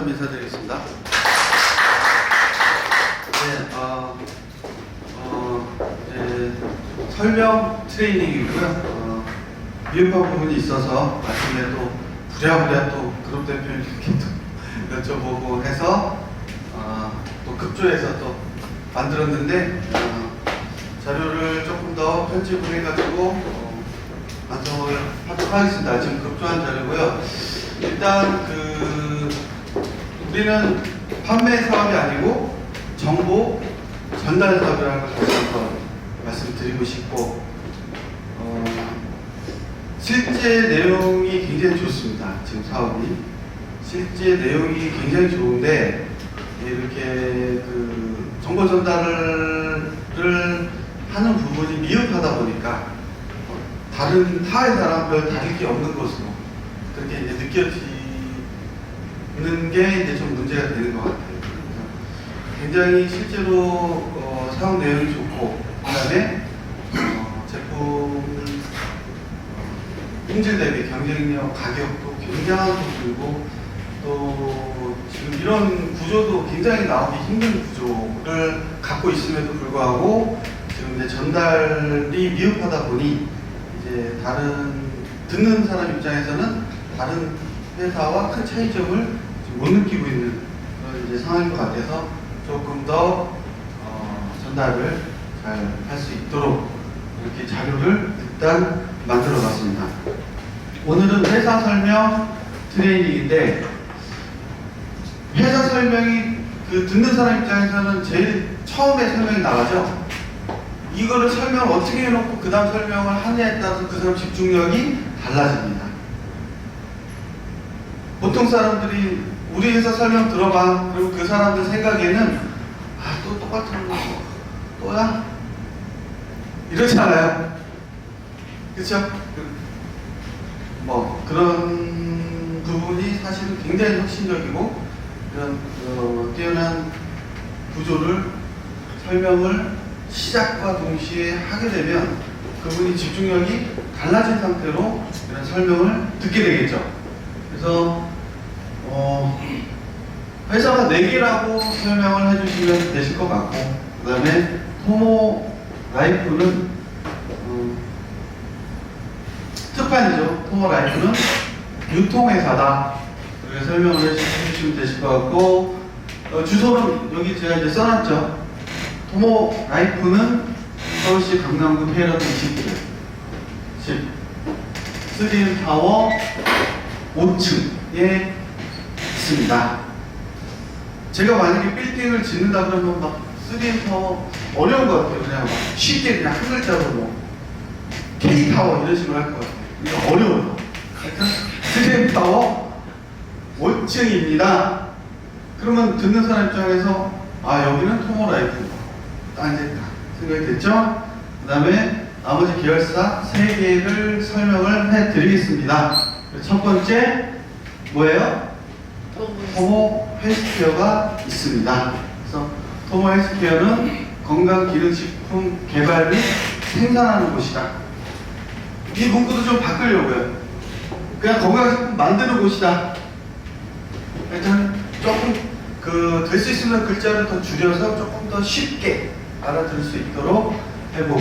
좀 인사드리겠습니다. 네, 어, 어, 이제 설명 트레이닝이고요. 어, 미흡한 부분이 있어서 아침에 또 부랴부랴 또 그룹 대표님께 또 여쭤보고 해서 어, 또 급조해서 또 만들었는데 어, 자료를 조금 더 편집을 해가지고 어, 완성을 하도록 하겠습니다. 지금 급조한 자료고요. 일단 그 우리는 판매 사업이 아니고 정보 전달 사업이라는 걸 다시 한번 말씀드리고 싶고 어, 실제 내용이 굉장히 좋습니다. 지금 사업이 실제 내용이 굉장히 좋은데 이렇게 그 정보 전달을 하는 부분이 미흡하다 보니까 다른 타 회사랑 별 다를 게 없는 것으로 그렇게 이제 느껴지 는 게 이제 좀 문제가 되는 것 같아요. 굉장히 실제로 어, 사용 내용이 좋고 그다음에 어, 제품 어, 품질 대비 경쟁력 가격도 굉장한 수준이고 또 지금 이런 구조도 굉장히 나오기 힘든 구조를 갖고 있음에도 불구하고 지금 이제 전달이 미흡하다 보니 이제 다른 듣는 사람 입장에서는 다른 회사와 큰 차이점을 못 느끼고 있는 그런 이제 상황인 것 같아서 조금 더 어, 전달을 잘 할 수 있도록 이렇게 자료를 일단 만들어 봤습니다. 오늘은 회사 설명 트레이닝인데 회사 설명이 그 듣는 사람 입장에서는 제일 처음에 설명이 나가죠. 이거를 설명을 어떻게 해놓고 그 다음 설명을 하냐에 따라서 그 사람 집중력이 달라집니다. 보통 사람들이 우리 회사 설명 들어봐. 그리고 그 사람들 생각에는 아, 또 똑같은 거 또야? 이러잖아요. 그쵸? 그- 뭐 그런 부분이 사실은 굉장히 혁신적이고 이런 어, 뛰어난 구조를 설명을 시작과 동시에 하게 되면 그분이 집중력이 달라진 상태로 이런 설명을 듣게 되겠죠. 그래서 어, 회사가 4개라고 설명을 해주시면 되실 것 같고 그 다음에 토모 라이프는 어, 특판이죠. 토모 라이프는 유통회사다. 그렇게 설명을 해주시면 되실 것 같고 어, 주소는 여기 제가 이제 써놨죠. 토모 라이프는 서울시 강남구 페이러드 20길 10 스림 타워 5층에 있습니다. 제가 만약에 빌딩을 짓는다 그러면 막 3M 타워 어려운 것 같아요. 그냥 막 쉽게 그냥 한 글자로 뭐 K 타워 이런 식으로 할 것 같아요. 이게 어려워요. 하여튼 3M 타워 5층입니다. 그러면 듣는 사람 입장에서 아 여기는 이제 딱 생각이 됐죠? 그 다음에 나머지 계열사 3개를 설명을 해드리겠습니다. 첫 번째 뭐예요? 토모 헬스케어가 있습니다. 그래서 토모 헬스케어는 건강 기능식품 개발 및 생산하는 곳이다. 이 문구도 좀 바꾸려고요. 그냥 건강식품 만드는 곳이다. 하여튼 조금 그 될 수 있으면 글자를 더 줄여서 조금 더 쉽게 알아들을 수 있도록 해보고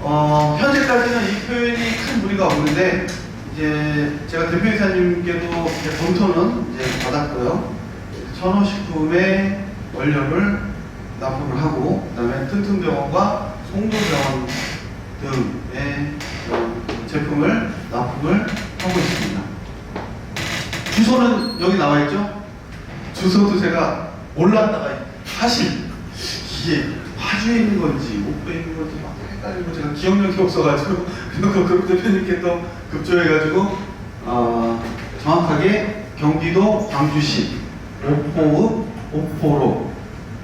어, 현재까지는 이 표현이 큰 무리가 없는데 이제 제가 대표이사님께도 이제 검토는 이제 받았고요. 천호식품의 원료를 납품을 하고 그다음에 튼튼병원과 송도병원 등의 어, 제품을 납품을 하고 있습니다. 주소는 여기 나와 있죠? 주소도 제가 몰랐다가 사실 이게 파주에 있는 건지 옥배에 있는 건지 막 헷갈리고 제가 기억력이 없어가지고 그 그룹 대표님께 또 급조해가지고 어, 정확하게 경기도 광주시 옥포읍 옥포로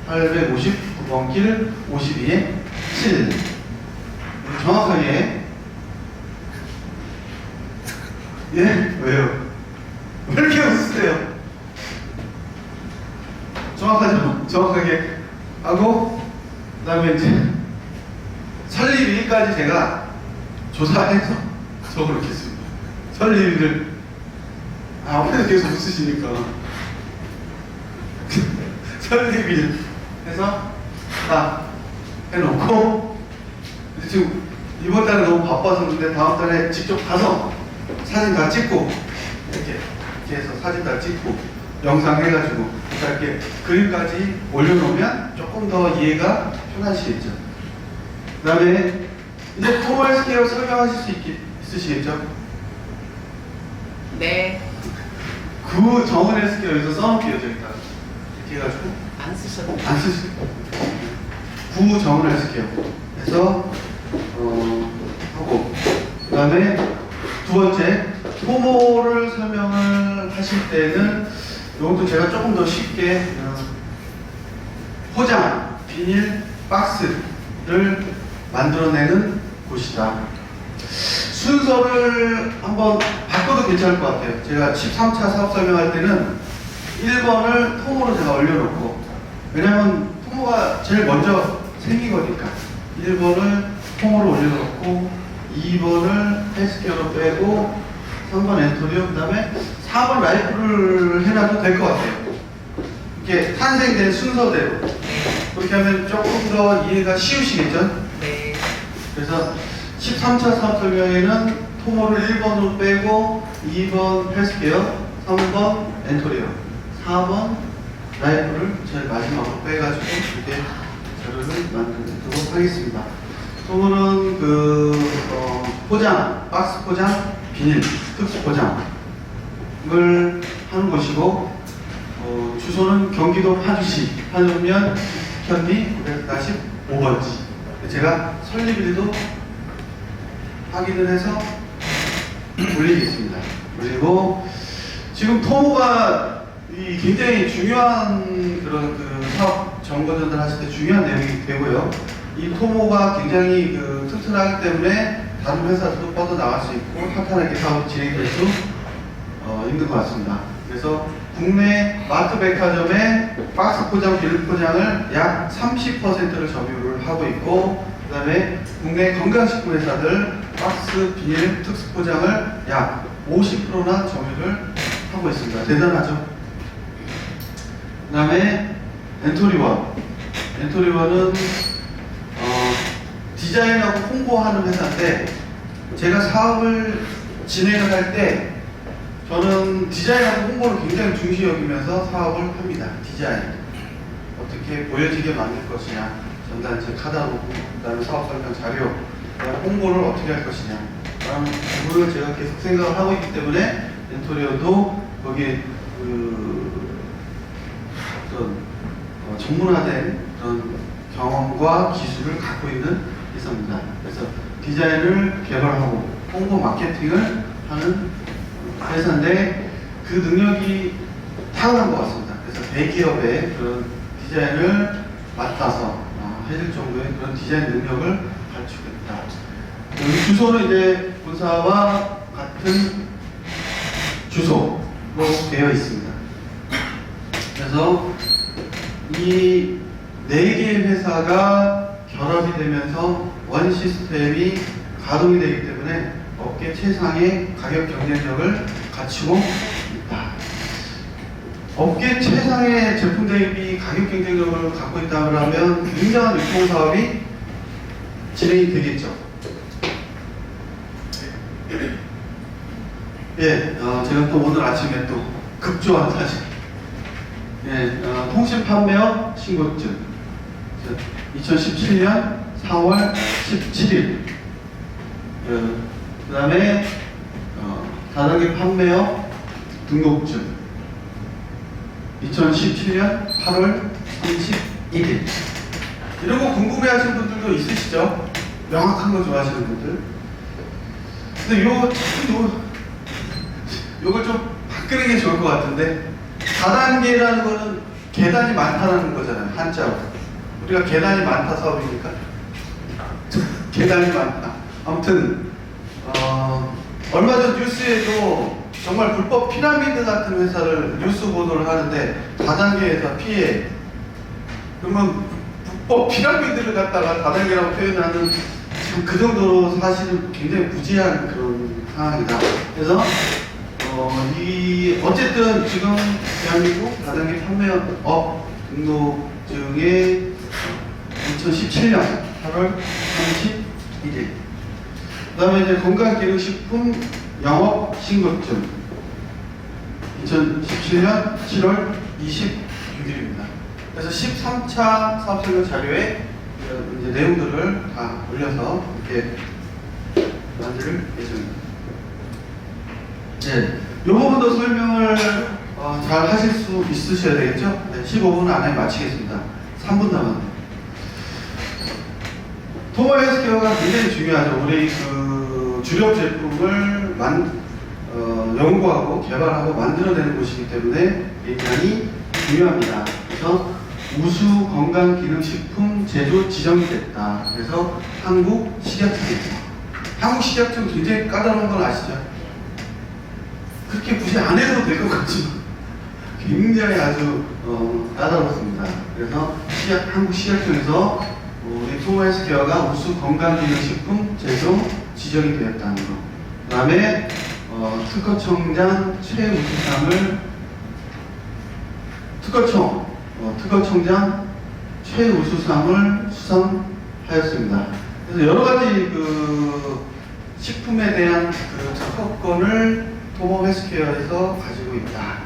859번 길 52에 7 정확하게 예? 왜요? 왜 이렇게 웃으세요? 정확하죠? 정확하게 하고 그다음에 이제 설립일까지 제가 조사해서 적어놓겠습니다. 설립일 아 앞에서 계속 웃으시니까 설립일 해서 딱 해놓고 지금 이번 달에 너무 바빠서 그런데 다음 달에 직접 가서 사진 다 찍고 이렇게 이렇게 해서 사진 다 찍고 영상 해가지고 이렇게 그림까지 올려놓으면 조금 더 이해가 편하시겠죠. 그 다음에 이제 토말 스케어 설명하실 수 있, 있으시겠죠? 네, 그 정은의 스케어 여기서 써놓을게요 저기다가 이렇게 해가지고. 안 쓰셔도 안 쓰시 구 정을 쓸게요. 그래서 어 하고. 그 다음에 두 번째 토모를 설명을 하실 때는 이것도 제가 조금 더 쉽게 어, 포장 비닐 박스를 만들어내는 곳이다. 순서를 한번 바꿔도 괜찮을 것 같아요. 제가 13차 사업 설명할 때는 1번을 통으로 제가 올려놓고 왜냐면 통모가 제일 먼저 생기거니까 1번을 통으로 올려놓고 2번을 헬스케어로 빼고 3번 엔토리오 그 다음에 4번 라이프를 해놔도 될 것 같아요. 이렇게 탄생된 순서대로 그렇게 하면 조금 더 이해가 쉬우시겠죠? 네, 그래서 13차 사업 설명에는 토모를 1번으로 빼고 2번 헬스케어, 3번 엔토리어, 4번 라이프를 제일 마지막으로 빼가지고 이렇게 자료를 만들도록 하겠습니다. 토모는 그 어, 포장, 박스 포장, 비닐, 특수 포장을 하는 곳이고 어, 주소는 경기도 파주시. 파주면 현리 945번지 제가 설립일도 확인을 해서 올리겠습니다. 그리고 지금 토모가 이 굉장히 중요한 그런 그 사업 정보 전달하실 때 중요한 내용이 되고요. 이 토모가 굉장히 그 튼튼하기 때문에 다른 회사들도 뻗어 나갈 수 있고 탄탄하게 사업 진행될 수 어, 있는 것 같습니다. 그래서 국내 마트 백화점의 박스 포장, 비닐 포장을 약 30%를 점유를 하고 있고, 그 다음에 국내 건강식품 회사들 박스, 비닐, 특수 포장을 약 50%나 점유를 하고 있습니다. 대단하죠? 그 다음에 엔토리원. 엔토리원은 어, 디자인하고 홍보하는 회사인데, 제가 사업을 진행을 할 때, 저는 디자인하고 홍보를 굉장히 중시 여기면서 사업을 합니다. 디자인. 어떻게 보여지게 만들 것이냐. 전단지 카다로그, 그 다음에 사업 설명 자료, 그다음에 홍보를 어떻게 할 것이냐. 라는 부분을 제가 계속 생각을 하고 있기 때문에 엔토리어도 거기에 그 어떤 어, 전문화된 그런 경험과 기술을 갖고 있는 회사입니다. 그래서 디자인을 개발하고 홍보 마케팅을 하는 회사인데 그 능력이 탁월한 것 같습니다. 그래서 대기업의 그런 디자인을 맡아서 어, 해줄 정도의 그런 디자인 능력을 있다. 여기 주소는 이제 본사와 같은 주소로 되어 있습니다. 그래서 이 네 개의 회사가 결합이 되면서 원 시스템이 가동이 되기 때문에 업계 최상의 가격 경쟁력을 갖추고 있다. 업계 최상의 제품 대비 가격 경쟁력을 갖고 있다면 굉장한 유통 사업이 진행이 되겠죠. 예, 어, 제가 또 오늘 아침에 또 급조한 사실. 예, 어, 통신 판매업 신고증. 2017년 4월 17일. 그 다음에 어, 다단계 판매업 등록증. 2017년 8월 31일. 이런 거 궁금해하시는 분들도 있으시죠? 명확한 거 좋아하시는 분들. 근데 요, 참 요, 요걸 좀 바꾸는 게 좋을 것 같은데 4단계라는 거는 계단이 많다는 거잖아요 한자로 우리가 계단이 많다 사업이니까 계단이 많다 아무튼 어, 얼마 전 뉴스에도 정말 불법 피라미드 같은 회사를 뉴스 보도를 하는데 4단계 회사 피해. 그러면 불법 피라미드를 갖다가 4단계라고 표현하는 지금 그 정도로 사실은 굉장히 무지한 그런 상황이다. 그래서 어, 어, 이 어쨌든 지금 대한민국 다단계 판매업 등록증에 2017년 8월 31일 그 다음에 이제 건강기능식품 영업 신고증 2017년 7월 26일입니다. 그래서 13차 사업설명 자료에 이제 내용들을 다 올려서 이렇게 만들 예정입니다. 네, 이 부분도 설명을 어, 잘 하실 수 있으셔야 되겠죠? 네, 15분 안에 마치겠습니다. 3분 남았네요. 토모 헬스케어가 굉장히 중요하죠. 우리 그 주력 제품을 만, 어, 연구하고 개발하고 만들어내는 곳이기 때문에 굉장히 중요합니다. 그래서 우수 건강 기능 식품 제조 지정이 됐다. 그래서 한국 식약청이 한국 식약청 굉장히 까다로운 건 아시죠? 그렇게 굳이 안 해도 될 것 같지만 굉장히 아주 어, 까다롭습니다. 그래서 시약, 한국 식약청에서 우리 토모헬스케어가 우수 건강 기능 식품 제조 지정이 되었다는 거. 그 다음에 어, 특허청장 최우수상을 특허청 어, 특허청장 최우수상을 수상하였습니다. 그래서 여러 가지 그 식품에 대한 그 특허권을 토모 헬스케어에서 가지고 있다.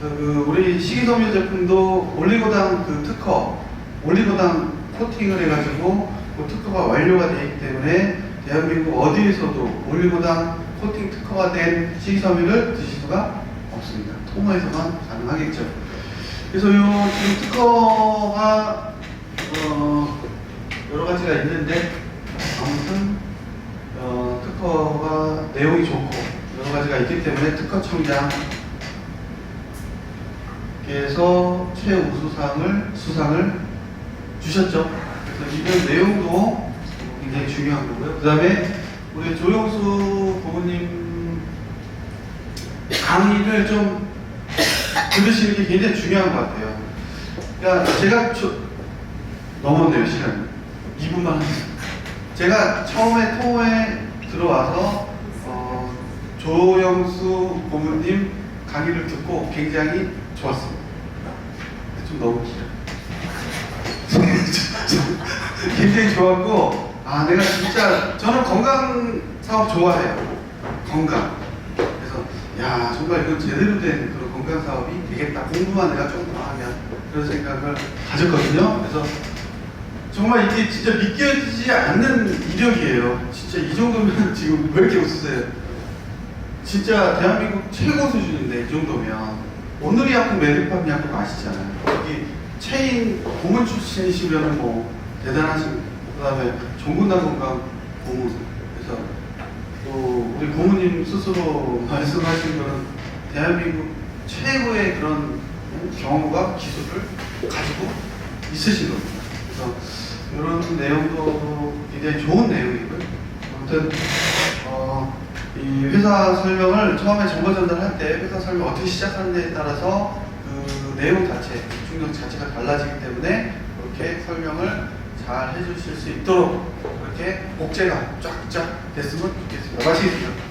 그래서 그 우리 식이섬유 제품도 올리고당 그 특허, 올리고당 코팅을 해가지고 그 특허가 완료가 되어 있기 때문에 대한민국 어디에서도 올리고당 코팅 특허가 된 식이섬유를 드실 수가 없습니다. 토모에서만 가능하겠죠. 그래서 요 지금 특허가 어 여러 가지가 있는데 아무튼 어 특허가 내용이 좋고 여러 가지가 있기 때문에 특허청장께서 최우수상을 수상을 주셨죠. 그래서 이런 내용도 굉장히 중요한 거고요. 그 다음에 우리 조영수 부모님 강의를 좀 들으시는 게 굉장히 중요한 것 같아요. 그러니까 제가 저, 넘었네요 시간. 2분만 하겠습니다. 제가 처음에 토에 들어와서 어, 조영수 고모님 강의를 듣고 굉장히 좋았습니다. 좀 너무 길어. 굉장히 좋았고 아 내가 진짜 저는 건강 사업 좋아해요. 건강. 그래서 야 정말 이건 제대로 된 그런 건강 사업이 되겠다. 공부만 내가 조금 더 하면 그런 생각을 가졌거든요. 그래서 정말 이게 진짜 믿겨지지 않는 이력이에요. 진짜 이 정도면 지금 왜 이렇게 웃으세요? 진짜 대한민국 최고 수준인데 이 정도면 오늘이 아픈 메디팜 약국 아시잖아요. 여기 체인 고문 출신이시면 뭐 대단하신 그 다음에 종군당 건강 고문 그래서 또 우리 고모님 스스로 말씀하신 거는 대한민국 최고의 그런 경험과 기술을 가지고 있으신 겁니다. 그래서 이런 내용도 굉장히 좋은 내용이고요. 아무튼 어, 이 회사 설명을 처음에 정보 전달할 때 회사 설명 어떻게 시작하는지에 따라서 그 내용 자체, 중력 자체가 달라지기 때문에 그렇게 설명을 잘 해주실 수 있도록 그렇게 복제가 쫙쫙 됐으면 좋겠습니다. 마치겠습니다.